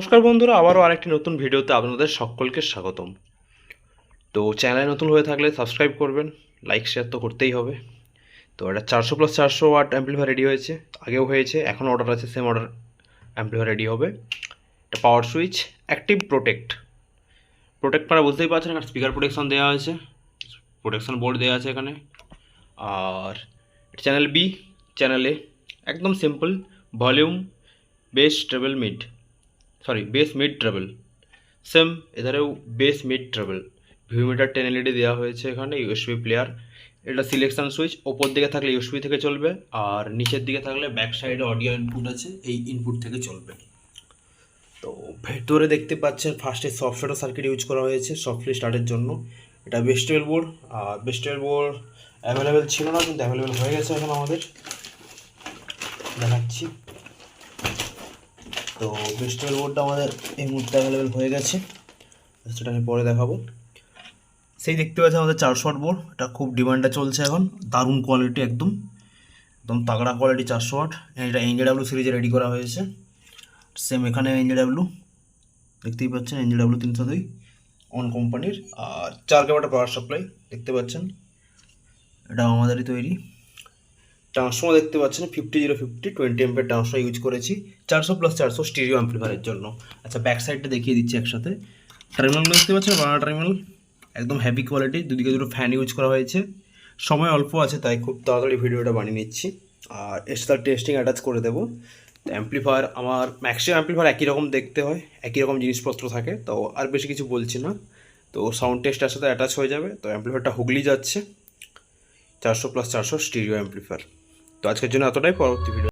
নমস্কার বন্ধুরা, আবারও আরেকটি নতুন ভিডিওতে আপনাদের সকলকে স্বাগতম। তো চ্যানেলে নতুন হয়ে থাকলে সাবস্ক্রাইব করবেন, লাইক, শেয়ার তো করতেই হবে। তো এটা চারশো প্লাস চারশো ওয়াট অ্যাম্পলিফায়ার রেডি হয়েছে, আগেও হয়েছে, এখন অর্ডার আছে সেম অর্ডার অ্যাম্পলিফায়ার রেডি হবে। এটা power switch active protect protect মানে বুঝতেই পারছেন, এখানে স্পিকার প্রোটেকশন দেওয়া আছে প্রোটেকশন বোর্ড দেওয়া আছে এখানে। আর চ্যানেল বি চ্যানেলে একদম simple volume bass treble mid sorry bass mid treble same এধারেও bass mid treble VU meter ten LED দেওয়া হয়েছে এখানে ইউএসবি প্লেয়ার এটা সিলেকশন সুইচ ওপর দিকে থাকলে ইউএসবি থেকে চলবে, আর নিচের দিকে থাকলে ব্যাক সাইডে অডিও ইনপুট আছে, এই ইনপুট থেকে চলবে। তো ভেতরে দেখতে পাচ্ছেন ফার্স্টে সফটওয়্যার সার্কিট ইউজ করা হয়েছে সফটওয়্যার স্টার্টের জন্য। এটা বেস্টেল বোর্ড আর বেস্টেল বোর্ড অ্যাভেলেবেল ছিল না, কিন্তু অ্যাভেলেবেল হয়ে গেছে এখন আমাদের। দেখাচ্ছি। তো বেস্টেল বোর্ডটা আমাদের এই মুহূর্তে অ্যাভেলেবেল হয়ে গেছে। সেটা আমি পরে দেখাবো। সেই দেখতে পাচ্ছি আমাদের চারশো ওয়াট বোর্ড এটা খুব ডিমান্ডে চলছে এখন। দারুণ কোয়ালিটি একদম। একদম তাগড়া কোয়ালিটি চারশো ওয়াট এটা এনজেডাব্লিউ সিরিজে রেডি করা হয়েছে। সেম এখানে এনজেডাব্লিউ দেখতেই পাচ্ছেন এনজেডাব্লিউ তিনশো দুই অন কোম্পানির আর চার কেবাটা পাওয়ার সাপ্লাই দেখতে পাচ্ছেন। এটা আমাদেরই তৈরি। ট্রান্সফর্মার দেখতে পাচ্ছেন ফিফটি জিরো ফিফটি টোয়েন্টি এমপের ট্রান্সফর্মার ইউজ করেছি, চারশো প্লাস চারশো স্টিরিও অ্যাম্পলিফায়ারের জন্য। আচ্ছা ব্যাক সাইডটা দেখিয়ে দিচ্ছি একসাথে। টার্মিনাল দেখতে পাচ্ছেন বাংলা টার্মিনাল একদম হ্যাভি কোয়ালিটি দুদিকে দুটো ফ্যান ইউজ করা হয়েছে। সময় অল্প আছে, তাই খুব তাড়াতাড়ি ভিডিওটা বানিয়ে নিচ্ছি। আর এর সাথে টেস্টিং অ্যাটাচ করে দেবো। অ্যাম্পলিফায়ার আমার ম্যাক্সিমাম অ্যাম্পলিফায়ার একই রকম দেখতে হয়, একই রকম জিনিসপত্র থাকে, তো আর বেশি কিছু বলছি না। তো সাউন্ড টেস্টার সাথে অ্যাটাচ হয়ে যাবে, তো অ্যাম্পলিফায়ারটা হুগলি যাচ্ছে। চারশো প্লাস চারশো স্টিরিও অ্যাম্পলিফায়ার তো আজকের জন্য এতটাই। পরবর্তী ভিডিও